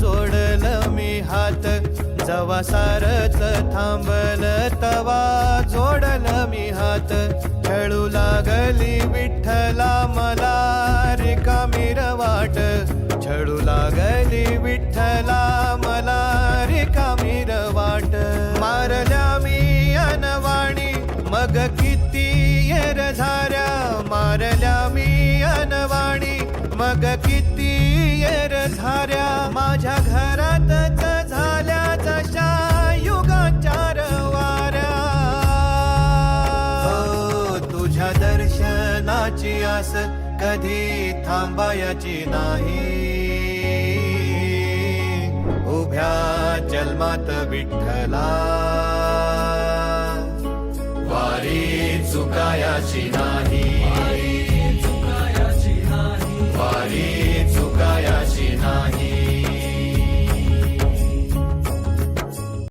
जोडल मी हात जवा सारच थांबल तवा. जोडल मी हात खेळू लागली विठ्ठला मला. रिकामी वाट छळू लागली विठ्ठला मला. रिकामी वाट मारल्या मी अनवाणी. मग किती येर झाऱ्या मारल्या मी अनवाणी. मग किती येर झाऱ्या दर्शनाची कधी थांबायची नाही. उभ्या जन्मात विठ्ठला. वारी चुकायाची नाही.